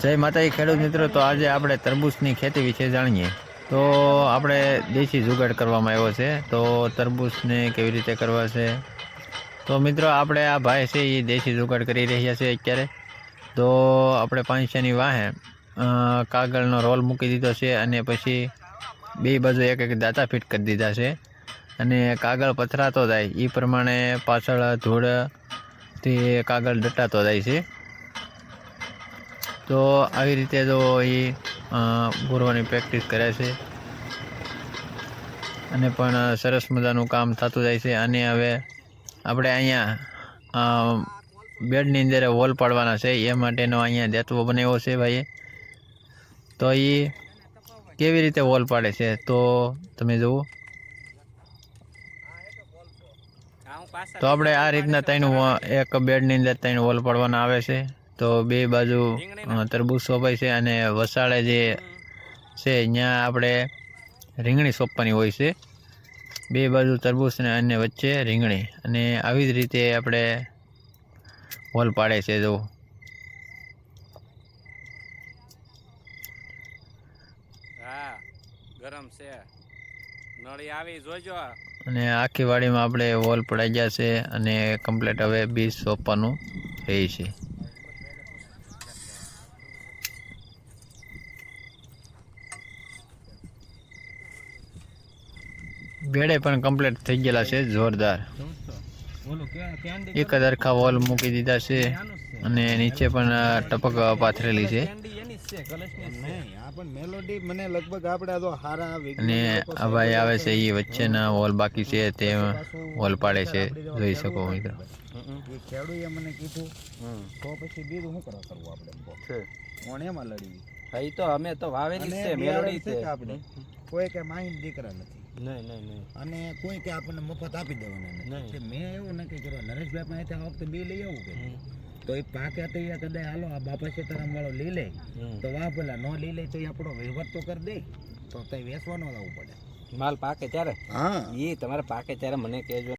જય માતાજી ખેડૂત મિત્રો, તો આજે આપણે તરબૂચની ખેતી વિશે જાણીએ. તો આપણે દેશી જુગાડ કરવામાં આવ્યો છે, તો તરબૂચને કેવી રીતે કરવા છે? તો મિત્રો, આપણે આ ભાઈ છે એ દેશી જુગાડ કરી રહ્યા છે અત્યારે. તો આપણે પાંચસાની વાહે કાગળનો રોલ મૂકી દીધો છે અને પછી બે બાજુ એક એક દાંતા ફિટ કરી દીધા છે. અને કાગળ પથરાતો જાય એ પ્રમાણે પાછળ ધૂળથી કાગળ દટાતો જાય છે. તો આવી રીતે જો એ ગોરવાની પ્રેક્ટિસ કરે છે. અને પણ સરસ મજાનું કામ થતું જાય છે. અને હવે આપણે અહીંયા બેડની અંદર વોલ પાડવાના છે. એ માટેનો અહીંયા દેતવો બનાવ્યો છે ભાઈએ. તો એ કેવી રીતે વોલ પાડે છે? તો તમે જુઓ. તો આપણે આ રીતના ત્રણ, એક બેડની અંદર ત્રણ વોલ પાડવાના આવે છે. તો બે બાજુ તરબૂચ સોંપાય છે અને વસાળે જે છે ત્યાં આપણે રીંગણી સોંપવાની હોય છે. બે બાજુ તરબૂચ ને અન્ય વચ્ચે રીંગણી. અને આવી જ રીતે આપણે વોલ પાડે છે જો. હા ગરમ છે. નળી આવી જોજો. અને આખી વાડીમાં આપણે વોલ પડાઈ ગયા છે અને કમ્પ્લીટ હવે બીજ સોંપવાનું રહે છે. બેડે પણ કમ્પ્લીટ થઈ ગયેલા છે જોરદાર એક હરખા વોલ મૂકી દીધા છે અને નીચે પણ ટપક પાથરેલી છે નહીં આ પણ મેલોડી મને લગભગ આપણે આ તો હારા અને આ ભાઈ આવે છે એ વચ્ચેના વોલ બાકી છે તે વોલ પાડે છે જોઈ શકો મિત્રો ખેડૂએ મને કીધું તો પછી બીજું શું કરવા કરવું આપણે કોણ એમાં લડી હા તો અમે તો વાવેલી જ છે મેલોડી છે છે આપણે કોઈ કે માહીન દીકરા નથી નહીં નહીં નહીં. અને કોઈ કે આપણને મફત આપી દેવાના નહીં. મેં એવું નક્કી કર્યું નરેશભાઈ પાસે આ વખતે બી લઈ આવું કે. તો એ પાકે તો એ કદાચ હાલો આ બાપા સીતારામ વાળો લઈ લે. તો વાહ પેલા ન લઈ લે તો એ આપણો વહીવટ તો કરી દે. તો તે વેચવાનો લાવવું પડે. માલ પાકે ત્યારે? હા. એ તમારે પાકે ત્યારે મને કહેજો.